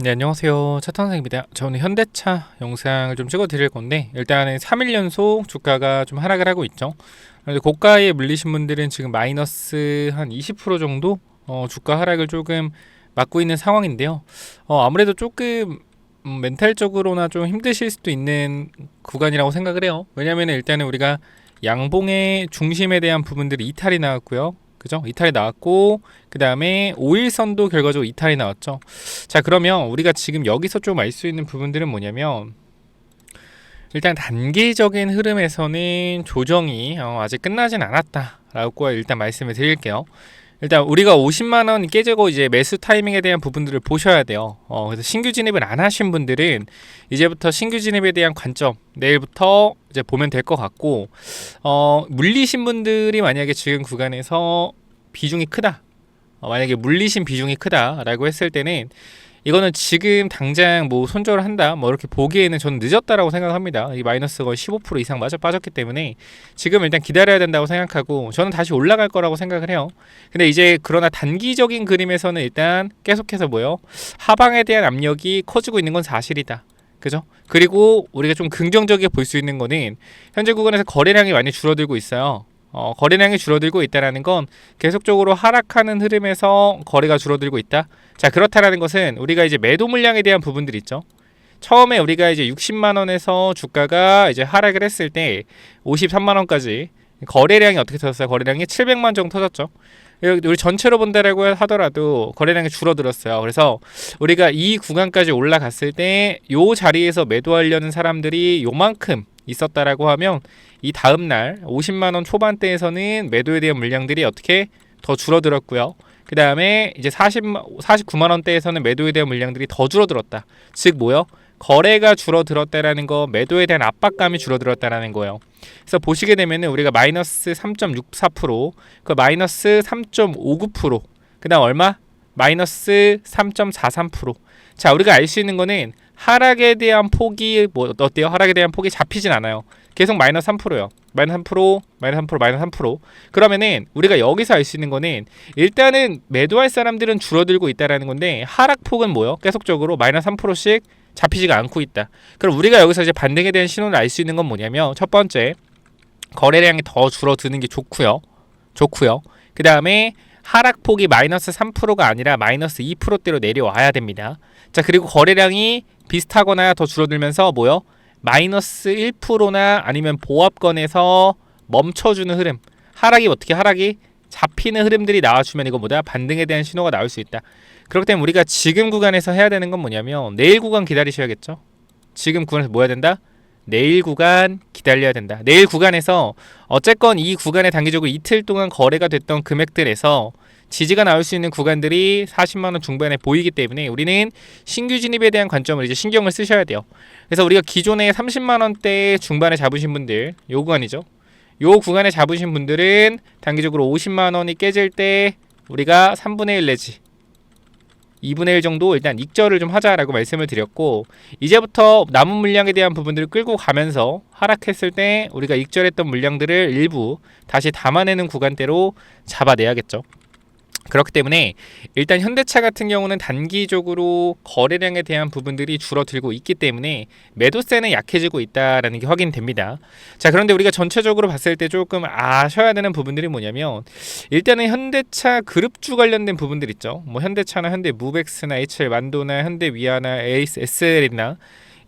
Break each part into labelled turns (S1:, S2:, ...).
S1: 네, 안녕하세요. 차탄생입니다. 저는 현대차 영상을 좀 찍어 드릴 건데, 일단은 3일 연속 주가가 좀 하락을 하고 있죠. 고가에 물리신 분들은 지금 마이너스 한 20% 정도 어, 주가 하락을 조금 맞고 있는 상황인데요. 어, 아무래도 조금 음, 멘탈적으로나 좀 힘드실 수도 있는 구간이라고 생각을 해요. 왜냐하면 일단은 우리가 양봉의 중심에 대한 부분들이 이탈이 나왔고요. 그죠? 이탈이 나왔고 그 다음에 5일선도 결과적으로 이탈이 나왔죠. 자 그러면 우리가 지금 여기서 좀 알 수 있는 부분들은 뭐냐면 일단 단기적인 흐름에서는 조정이 어, 아직 끝나진 않았다라고 일단 말씀을 드릴게요. 일단 우리가 50만 원 깨지고 이제 매수 타이밍에 대한 부분들을 보셔야 돼요. 어, 그래서 신규 진입을 안 하신 분들은 이제부터 신규 진입에 대한 관점 내일부터 이제 보면 될 것 같고 어, 물리신 분들이 만약에 지금 구간에서 비중이 크다. 어, 만약에 물리신 비중이 크다라고 했을 때는 이거는 지금 당장 뭐 손절을 한다 뭐 이렇게 보기에는 저는 늦었다라고 생각합니다. 이 마이너스 거의 15% 이상 맞아 빠졌기 때문에 지금 일단 기다려야 된다고 생각하고 저는 다시 올라갈 거라고 생각을 해요. 근데 이제 그러나 단기적인 그림에서는 일단 계속해서 뭐요 하방에 대한 압력이 커지고 있는 건 사실이다. 그죠? 그리고 우리가 좀 긍정적이게 볼 수 있는 거는 현재 구간에서 거래량이 많이 줄어들고 있어요. 어, 거래량이 줄어들고 있다라는 건 계속적으로 하락하는 흐름에서 거래가 줄어들고 있다. 자, 그렇다라는 것은 우리가 이제 매도 물량에 대한 부분들 있죠. 처음에 우리가 이제 60만 원에서 주가가 이제 하락을 했을 때 53만 원까지 거래량이 어떻게 터졌어요? 거래량이 700만 정도 터졌죠. 우리 전체로 본다라고 하더라도 거래량이 줄어들었어요. 그래서 우리가 이 구간까지 올라갔을 때요 자리에서 매도하려는 사람들이 요만큼 있었다라고 하면 이 다음 날 50만 원 초반대에서는 매도에 대한 물량들이 어떻게 더 줄어들었고요. 그 다음에 이제 40 49만 원대에서는 매도에 대한 물량들이 더 줄어들었다. 즉 뭐요? 거래가 줄어들었다라는 거, 매도에 대한 압박감이 줄어들었다라는 거예요. 그래서 보시게 되면은 우리가 마이너스 3.64%, 그 마이너스 3.59%, 그다음 얼마? 마이너스 3.43%. 자, 우리가 알 수 있는 거는 하락에 대한 폭이 뭐 어때요? 하락에 대한 폭이 잡히진 않아요. 계속 마이너스 3%요. 마이너스 3%, 마이너스 3%, 마이너스 3%. 그러면은 우리가 여기서 알 수 있는 거는 일단은 매도할 사람들은 줄어들고 있다라는 건데 하락폭은 뭐요? 계속적으로 마이너스 3%씩 잡히지가 않고 있다. 그럼 우리가 여기서 이제 반등에 대한 신호를 알 수 있는 건 뭐냐면 첫 번째 거래량이 더 줄어드는 게 좋고요. 좋고요. 그 다음에 하락폭이 마이너스 3%가 아니라 마이너스 2%대로 내려와야 됩니다. 자 그리고 거래량이 비슷하거나 더 줄어들면서 뭐요? 마이너스 1%나 아니면 보합권에서 멈춰주는 흐름. 하락이 어떻게 하락이? 잡히는 흐름들이 나와주면 이거 뭐다 반등에 대한 신호가 나올 수 있다. 그렇기 때문에 우리가 지금 구간에서 해야 되는 건 뭐냐면 내일 구간 기다리셔야겠죠? 지금 구간에서 뭐 해야 된다 내일 구간 기다려야 된다 내일 구간에서 어쨌건 이 구간에 단기적으로 이틀 동안 거래가 됐던 금액들에서 지지가 나올 수 있는 구간들이 40만 원 중반에 보이기 때문에 우리는 신규 진입에 대한 관점을 이제 신경을 쓰셔야 돼요. 그래서 우리가 기존에 30만 원대 중반에 잡으신 분들 요 구간이죠. 요 구간에 잡으신 분들은 단기적으로 50만 원이 깨질 때 우리가 3분의 1 내지 2분의 1 정도 일단 익절을 좀 하자라고 말씀을 드렸고 이제부터 남은 물량에 대한 부분들을 끌고 가면서 하락했을 때 우리가 익절했던 물량들을 일부 다시 담아내는 구간대로 잡아내야겠죠. 그렇기 때문에 일단 현대차 같은 경우는 단기적으로 거래량에 대한 부분들이 줄어들고 있기 때문에 매도세는 약해지고 있다라는 게 확인됩니다. 자, 그런데 우리가 전체적으로 봤을 때 조금 아셔야 되는 부분들이 뭐냐면 일단은 현대차 그룹주 관련된 부분들 있죠. 뭐 현대차나 현대 무벡스나 HL 만도나 현대 위아나 에이스 SL이나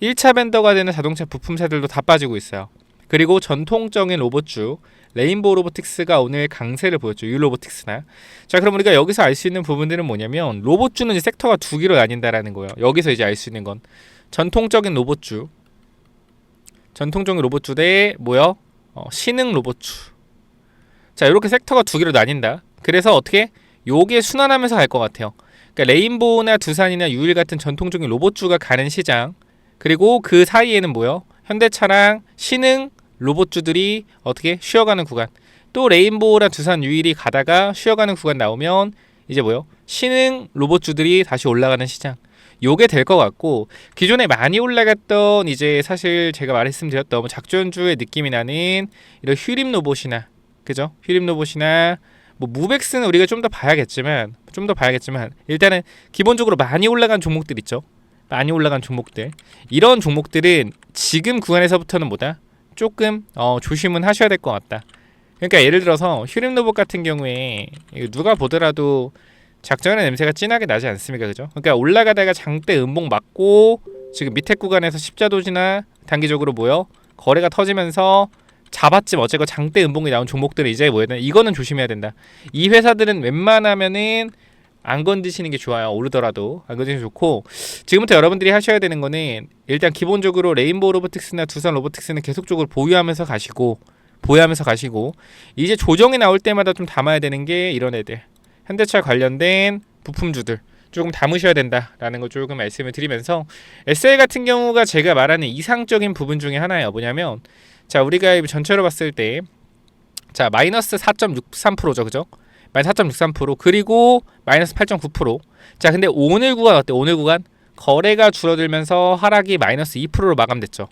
S1: 1차 벤더가 되는 자동차 부품사들도 다 빠지고 있어요. 그리고 전통적인 로봇주 레인보우 로보틱스가 오늘 강세를 보였죠. 유로보틱스나. 자, 그럼 우리가 여기서 알 수 있는 부분들은 뭐냐면 로봇주는 이제 섹터가 두 개로 나뉜다라는 거예요. 여기서 이제 알 수 있는 건 전통적인 로봇주. 전통적인 로봇주 대 뭐요? 어, 신흥 로봇주. 자, 이렇게 섹터가 두 개로 나뉜다. 그래서 어떻게 요게 순환하면서 갈 것 같아요. 그러니까 레인보우나 두산이나 유일 같은 전통적인 로봇주가 가는 시장. 그리고 그 사이에는 뭐요? 현대차랑 신흥 로봇주들이 어떻게 쉬어가는 구간 또 레인보우랑 두산 유일이 가다가 쉬어가는 구간 나오면 이제 뭐요? 신흥 로봇주들이 다시 올라가는 시장 요게 될 것 같고 기존에 많이 올라갔던 이제 사실 제가 말씀드렸던 뭐 작전주의 느낌이 나는 이런 휴림 로봇이나 그죠? 휴림 로봇이나 뭐 무백스는 우리가 좀 더 봐야겠지만 좀 더 봐야겠지만 일단은 기본적으로 많이 올라간 종목들 있죠. 많이 올라간 종목들 이런 종목들은 지금 구간에서부터는 뭐다 조금 어, 조심은 하셔야 될 것 같다. 그러니까 예를 들어서 휴림 로봇 같은 경우에 누가 보더라도 작전의 냄새가 진하게 나지 않습니까, 그죠? 그러니까 올라가다가 장대 음봉 맞고 지금 밑에 구간에서 십자도지나 단기적으로 뭐요 거래가 터지면서 잡았지 어쨌건 장대 음봉이 나온 종목들은 이제 뭐야 되나 이거는 조심해야 된다. 이 회사들은 웬만하면은 안 건드시는 게 좋아요. 오르더라도 안 건드시는 게 좋고 지금부터 여러분들이 하셔야 되는 거는 일단 기본적으로 레인보우 로보틱스나 두산 로보틱스는 계속적으로 보유하면서 가시고 보유하면서 가시고 이제 조정이 나올 때마다 좀 담아야 되는 게 이런 애들 현대차 관련된 부품주들 조금 담으셔야 된다라는 거 조금 말씀을 드리면서 SL 같은 경우가 제가 말하는 이상적인 부분 중에 하나예요. 뭐냐면 자 우리가 전체로 봤을 때 자 마이너스 4.63%죠, 그죠? 마이너스 4.63% 그리고 마이너스 8.9%자 근데 오늘 구간 어때? 오늘 구간 거래가 줄어들면서 하락이 마이너스 2%로 마감됐죠.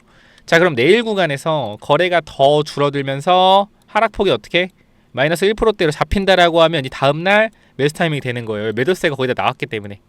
S1: 자 그럼 내일 구간에서 거래가 더 줄어들면서 하락폭이 어떻게 마이너스 1%대로 잡힌다라고 하면 이 다음 날 매수 타이밍이 되는 거예요. 매도세가 거의 다 나왔기 때문에.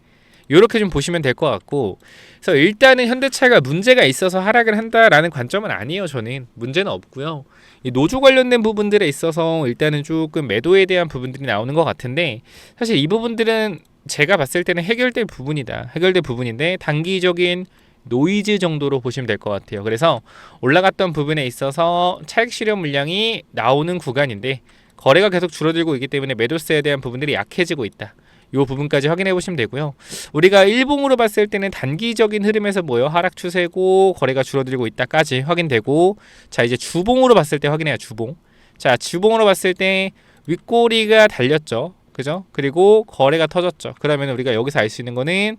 S1: 이렇게 좀 보시면 될 것 같고. 그래서 일단은 현대차가 문제가 있어서 하락을 한다라는 관점은 아니에요 저는. 문제는 없고요. 이 노조 관련된 부분들에 있어서 일단은 조금 매도에 대한 부분들이 나오는 것 같은데 사실 이 부분들은 제가 봤을 때는 해결될 부분이다. 해결될 부분인데 단기적인 노이즈 정도로 보시면 될 것 같아요. 그래서 올라갔던 부분에 있어서 차익 실현 물량이 나오는 구간인데 거래가 계속 줄어들고 있기 때문에 매도세에 대한 부분들이 약해지고 있다 이 부분까지 확인해 보시면 되고요. 우리가 일봉으로 봤을 때는 단기적인 흐름에서 뭐요 하락 추세고 거래가 줄어들고 있다까지 확인되고 자 이제 주봉으로 봤을 때 확인해요 주봉. 자 주봉으로 봤을 때 윗꼬리가 달렸죠, 그죠? 그리고 거래가 터졌죠. 그러면 우리가 여기서 알 수 있는 거는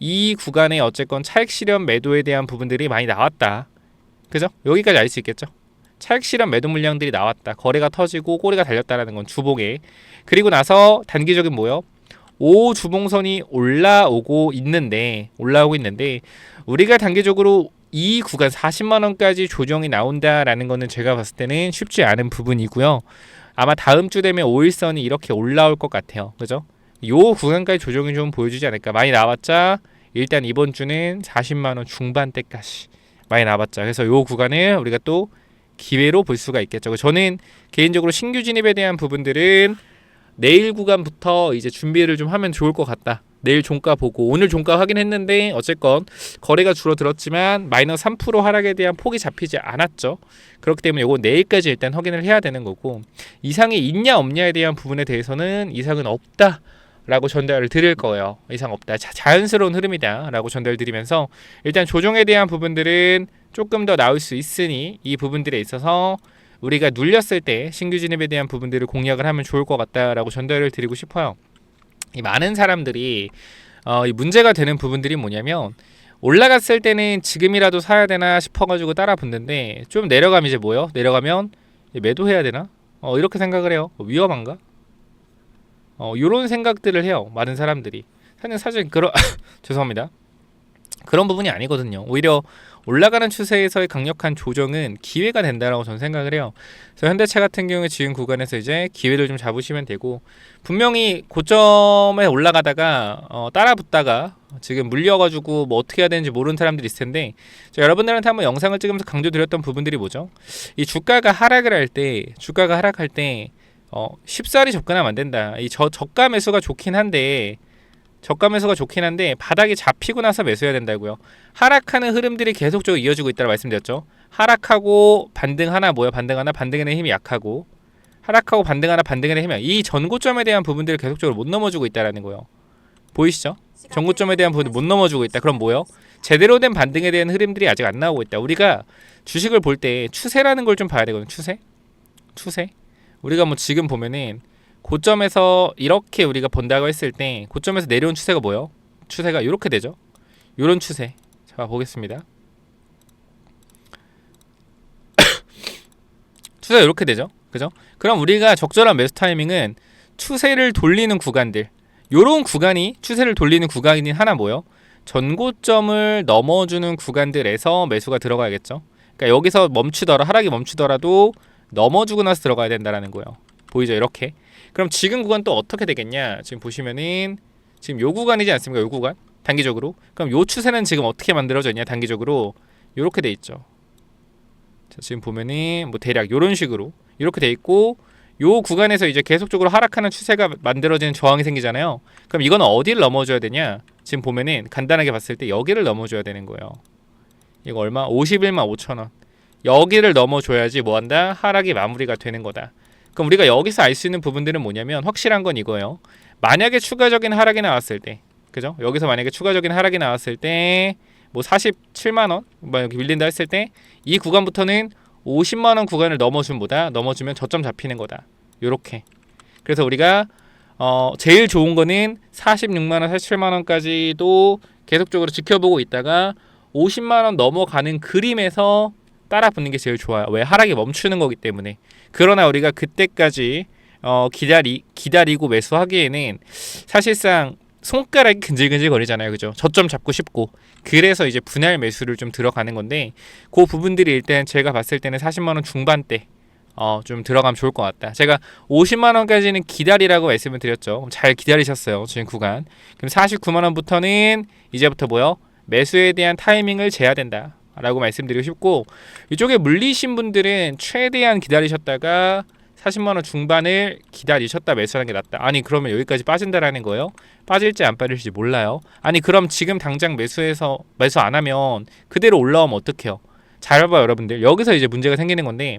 S1: 이 구간에 어쨌건 차익 실현 매도에 대한 부분들이 많이 나왔다, 그죠? 여기까지 알 수 있겠죠. 차익 실현 매도 물량들이 나왔다. 거래가 터지고 꼬리가 달렸다라는 건 주봉에. 그리고 나서 단기적인 뭐요? 5 주봉선이 올라오고 있는데 올라오고 있는데 우리가 단기적으로 이 구간 40만 원까지 조정이 나온다라는 거는 제가 봤을 때는 쉽지 않은 부분이고요. 아마 다음 주 되면 5일선이 이렇게 올라올 것 같아요. 그죠? 요 구간까지 조정이 좀 보여주지 않을까. 많이 나왔자 일단 이번 주는 40만 원 중반대까지 많이 나왔자. 그래서 요 구간을 우리가 또 기회로 볼 수가 있겠죠. 저는 개인적으로 신규 진입에 대한 부분들은 내일 구간부터 이제 준비를 좀 하면 좋을 것 같다. 내일 종가 보고 오늘 종가 확인했는데 어쨌건 거래가 줄어들었지만 마이너스 3% 하락에 대한 폭이 잡히지 않았죠. 그렇기 때문에 이건 내일까지 일단 확인을 해야 되는 거고 이상이 있냐 없냐에 대한 부분에 대해서는 이상은 없다. 라고 전달을 드릴 거예요. 이상 없다. 자, 자연스러운 흐름이다. 라고 전달 드리면서 일단 조정에 대한 부분들은 조금 더 나올 수 있으니 이 부분들에 있어서 우리가 눌렸을 때 신규 진입에 대한 부분들을 공략을 하면 좋을 것 같다라고 전달을 드리고 싶어요. 이 많은 사람들이 어, 이 문제가 되는 부분들이 뭐냐면 올라갔을 때는 지금이라도 사야 되나 싶어가지고 따라 붙는데 좀 내려가면 이제 뭐요? 내려가면 매도해야 되나? 어, 이렇게 생각을 해요. 어, 위험한가? 어, 이런 생각들을 해요. 많은 사람들이. 사실 사실 그런 죄송합니다. 그런 부분이 아니거든요. 오히려 올라가는 추세에서의 강력한 조정은 기회가 된다라고 저는 생각을 해요. 그래서 현대차 같은 경우에 지금 구간에서 이제 기회를 좀 잡으시면 되고 분명히 고점에 올라가다가 어, 따라 붙다가 지금 물려가지고 뭐 어떻게 해야 되는지 모르는 사람들이 있을 텐데 여러분들한테 한번 영상을 찍으면서 강조드렸던 부분들이 뭐죠? 이 주가가 하락을 할 때 주가가 하락할 때 어, 쉽사리 접근하면 안 된다. 이 저, 저가 매수가 좋긴 한데 저가 매수가 좋긴 한데 바닥이 잡히고 나서 매수해야 된다고요. 하락하는 흐름들이 계속적으로 이어지고 있다고 말씀드렸죠. 하락하고 반등 하나 뭐야 반등 하나 반등의 힘이 약하고 하락하고 반등 하나 반등의 힘이 이 전고점에 대한 부분들을 계속적으로 못 넘어주고 있다라는 거예요. 보이시죠? 전고점에 대한 부분을 못 넘어주고 있다. 그럼 뭐요? 제대로 된 반등에 대한 흐름들이 아직 안 나오고 있다. 우리가 주식을 볼 때 추세라는 걸 좀 봐야 되거든. 추세, 추세. 우리가 뭐 지금 보면은 고점에서 이렇게 우리가 본다고 했을 때 고점에서 내려온 추세가 뭐예요? 추세가 이렇게 되죠. 이런 추세. 자 보겠습니다. 추세가 이렇게 되죠. 그죠? 그럼 우리가 적절한 매수 타이밍은 추세를 돌리는 구간들. 요런 구간이 추세를 돌리는 구간이 하나 뭐요? 전고점을 넘어주는 구간들에서 매수가 들어가야겠죠. 그러니까 여기서 멈추더라 하락이 멈추더라도 넘어주고 나서 들어가야 된다라는 거예요. 보이죠? 이렇게. 그럼 지금 구간 또 어떻게 되겠냐? 지금 보시면은 지금 요 구간이지 않습니까? 요 구간. 단기적으로. 그럼 요 추세는 지금 어떻게 만들어져 있냐? 단기적으로 요렇게 돼 있죠. 자, 지금 보면은 뭐 대략 요런 식으로 이렇게 돼 있고 요 구간에서 이제 계속적으로 하락하는 추세가 만들어지는 저항이 생기잖아요. 그럼 이거는 어디를 넘어줘야 되냐? 지금 보면은 간단하게 봤을 때 여기를 넘어줘야 되는 거예요. 이거 얼마? 51만 5천 원. 여기를 넘어줘야지 뭐한다? 하락이 마무리가 되는 거다. 그럼 우리가 여기서 알 수 있는 부분들은 뭐냐면 확실한 건 이거예요. 만약에 추가적인 하락이 나왔을 때, 그죠? 여기서 만약에 추가적인 하락이 나왔을 때, 뭐 47만 원, 뭐 이렇게 밀린다 했을 때, 이 구간부터는 50만 원 구간을 넘어준 보다 넘어주면 저점 잡히는 거다. 요렇게. 그래서 우리가 어 제일 좋은 거는 46만 원, 47만 원까지도 계속적으로 지켜보고 있다가 50만 원 넘어가는 그림에서 따라 붙는 게 제일 좋아요. 왜 하락이 멈추는 거기 때문에. 그러나 우리가 그때까지 어 기다리 기다리고 매수하기에는 사실상 손가락이 근질근질 거리잖아요. 그죠? 저점 잡고 싶고. 그래서 이제 분할 매수를 좀 들어가는 건데 그 부분들이 일단 제가 봤을 때는 40만 원 중반대 어, 좀 들어가면 좋을 것 같다. 제가 50만 원까지는 기다리라고 말씀을 드렸죠. 잘 기다리셨어요. 지금 구간. 그럼 49만 원부터는 이제부터 뭐요? 매수에 대한 타이밍을 재야 된다. 라고 말씀드리고 싶고 이쪽에 물리신 분들은 최대한 기다리셨다가 40만 원 중반을 기다리셨다 매수하는 게 낫다. 아니 그러면 여기까지 빠진다라는 거예요? 빠질지 안 빠질지 몰라요. 아니 그럼 지금 당장 매수해서 매수 안 하면 그대로 올라오면 어떡해요? 잘 봐요 여러분들. 여기서 이제 문제가 생기는 건데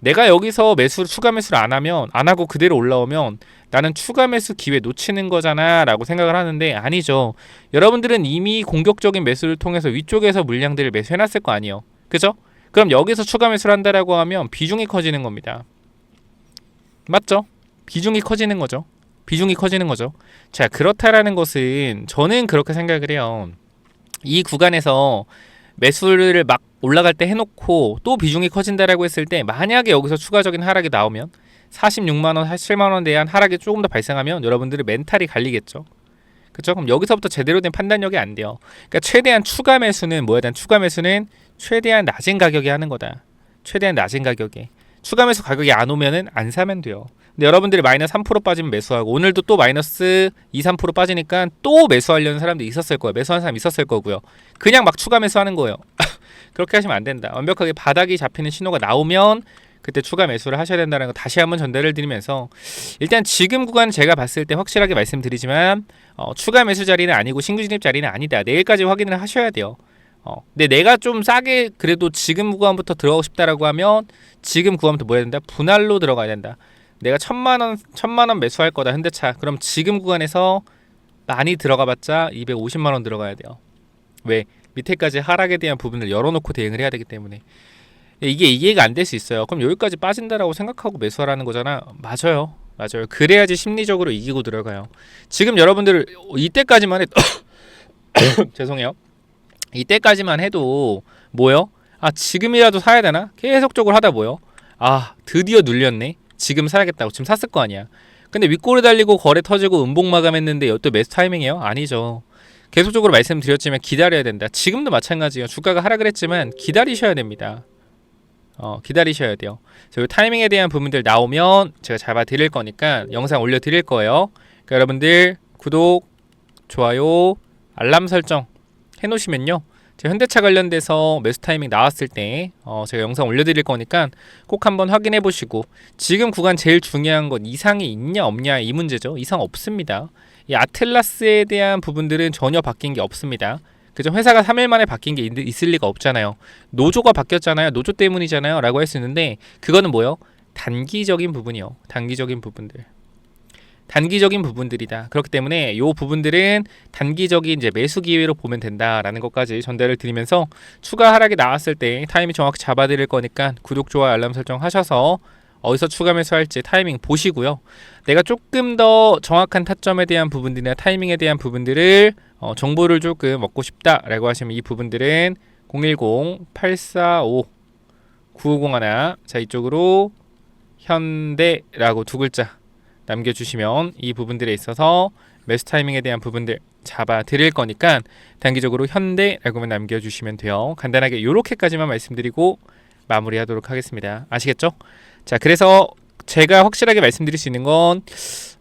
S1: 내가 여기서 매수 추가 매수를 안 하면 안 하고 그대로 올라오면 나는 추가 매수 기회 놓치는 거잖아라고 생각을 하는데 아니죠. 여러분들은 이미 공격적인 매수를 통해서 위쪽에서 물량들을 매수해 놨을 거 아니에요. 그죠? 그럼 여기서 추가 매수를 한다라고 하면 비중이 커지는 겁니다. 맞죠? 비중이 커지는 거죠. 비중이 커지는 거죠. 자, 그렇다라는 것은 저는 그렇게 생각을 해요. 이 구간에서 매수를 막 올라갈 때 해놓고 또 비중이 커진다라고 했을 때 만약에 여기서 추가적인 하락이 나오면 46만 원, 47만 원에 대한 하락이 조금 더 발생하면 여러분들의 멘탈이 갈리겠죠. 그렇죠? 그럼 여기서부터 제대로 된 판단력이 안 돼요. 그러니까 최대한 추가 매수는 뭐에 대한 추가 매수는 최대한 낮은 가격에 하는 거다. 최대한 낮은 가격에. 추가 매수 가격이 안 오면은 안 사면 돼요. 근데 여러분들이 마이너스 3% 빠지면 매수하고 오늘도 또 마이너스 2, 3% 빠지니까 또 매수하려는 사람도 있었을 거예요. 매수하는 사람 있었을 거고요. 그냥 막 추가 매수하는 거예요. 그렇게 하시면 안 된다. 완벽하게 바닥이 잡히는 신호가 나오면 그때 추가 매수를 하셔야 된다는 거 다시 한번 전달을 드리면서 일단 지금 구간 제가 봤을 때 확실하게 말씀드리지만 어, 추가 매수 자리는 아니고 신규 진입 자리는 아니다. 내일까지 확인을 하셔야 돼요. 어, 근데 내가 좀 싸게 그래도 지금 구간부터 들어가고 싶다라고 하면 지금 구간부터 뭐 해야 된다? 분할로 들어가야 된다. 내가 천만 원 천만 원 매수할 거다 현대차. 그럼 지금 구간에서 많이 들어가봤자 250만 원 들어가야 돼요. 왜? 밑에까지 하락에 대한 부분을 열어놓고 대응을 해야 되기 때문에 이게 이해가 안 될 수 있어요. 그럼 여기까지 빠진다라고 생각하고 매수하라는 거잖아. 맞아요. 맞아요. 그래야지 심리적으로 이기고 들어가요. 지금 여러분들 이때까지만 해도 죄송해요. 이때까지만 해도 뭐요? 아 지금이라도 사야 되나? 계속적으로 하다 뭐요? 아 드디어 눌렸네. 지금 사야겠다고 지금 샀을 거 아니야. 근데 윗골이 달리고 거래 터지고 음봉 마감했는데 이것도 매수 타이밍이에요? 아니죠. 계속적으로 말씀드렸지만 기다려야 된다. 지금도 마찬가지예요. 주가가 하락을 했지만 기다리셔야 됩니다. 어, 기다리셔야 돼요. 저 타이밍에 대한 부분들 나오면 제가 잡아 드릴 거니까 영상 올려 드릴 거예요. 그러니까 여러분들 구독, 좋아요, 알람 설정 해 놓으시면요. 현대차 관련돼서 매수 타이밍 나왔을 때 어, 제가 영상 올려드릴 거니까 꼭 한번 확인해 보시고 지금 구간 제일 중요한 건 이상이 있냐 없냐 이 문제죠. 이상 없습니다. 이 아틀라스에 대한 부분들은 전혀 바뀐 게 없습니다. 그죠? 회사가 3일 만에 바뀐 게 있, 을 리가 없잖아요. 노조가 바뀌었잖아요. 노조 때문이잖아요. 라고 할 수 있는데 그거는 뭐요? 단기적인 부분이요. 단기적인 부분들. 단기적인 부분들이다. 그렇기 때문에 이 부분들은 단기적인 이제 매수 기회로 보면 된다라는 것까지 전달을 드리면서 추가 하락이 나왔을 때 타이밍 정확히 잡아드릴 거니까 구독, 좋아요, 알람 설정 하셔서 어디서 추가 매수할지 타이밍 보시고요. 내가 조금 더 정확한 타점에 대한 부분들이나 타이밍에 대한 부분들을 어, 정보를 조금 얻고 싶다라고 하시면 이 부분들은 010-845-9501 자 이쪽으로 현대라고 두 글자 남겨주시면 이 부분들에 있어서 매수 타이밍에 대한 부분들 잡아 드릴 거니까 단기적으로 현대라고만 남겨주시면 돼요. 간단하게 이렇게까지만 말씀드리고 마무리하도록 하겠습니다. 아시겠죠? 자, 그래서 제가 확실하게 말씀드릴 수 있는 건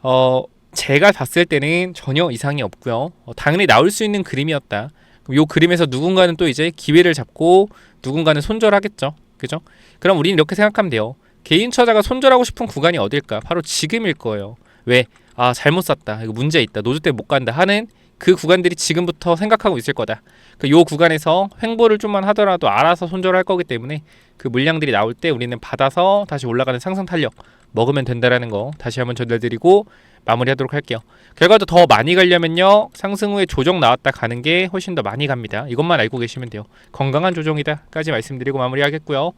S1: 어, 제가 봤을 때는 전혀 이상이 없고요. 어, 당연히 나올 수 있는 그림이었다. 그럼 요 그림에서 누군가는 또 이제 기회를 잡고 누군가는 손절하겠죠. 그죠? 그럼 우리는 이렇게 생각하면 돼요. 개인 투자자가 손절하고 싶은 구간이 어딜까? 바로 지금일 거예요. 왜? 아 잘못 샀다. 이거 문제 있다. 노조 때문에 못 간다 하는 그 구간들이 지금부터 생각하고 있을 거다. 그 요 구간에서 횡보를 좀만 하더라도 알아서 손절할 거기 때문에 그 물량들이 나올 때 우리는 받아서 다시 올라가는 상승 탄력 먹으면 된다라는 거 다시 한번 전달드리고 마무리하도록 할게요. 결과도 더 많이 가려면요 상승 후에 조정 나왔다 가는 게 훨씬 더 많이 갑니다. 이것만 알고 계시면 돼요. 건강한 조정이다까지 말씀드리고 마무리하겠고요.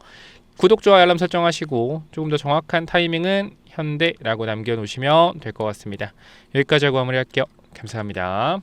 S1: 구독 좋아요 알람 설정하시고 조금 더 정확한 타이밍은 현대라고 남겨놓으시면 될 것 같습니다. 여기까지 하고 마무리할게요. 감사합니다.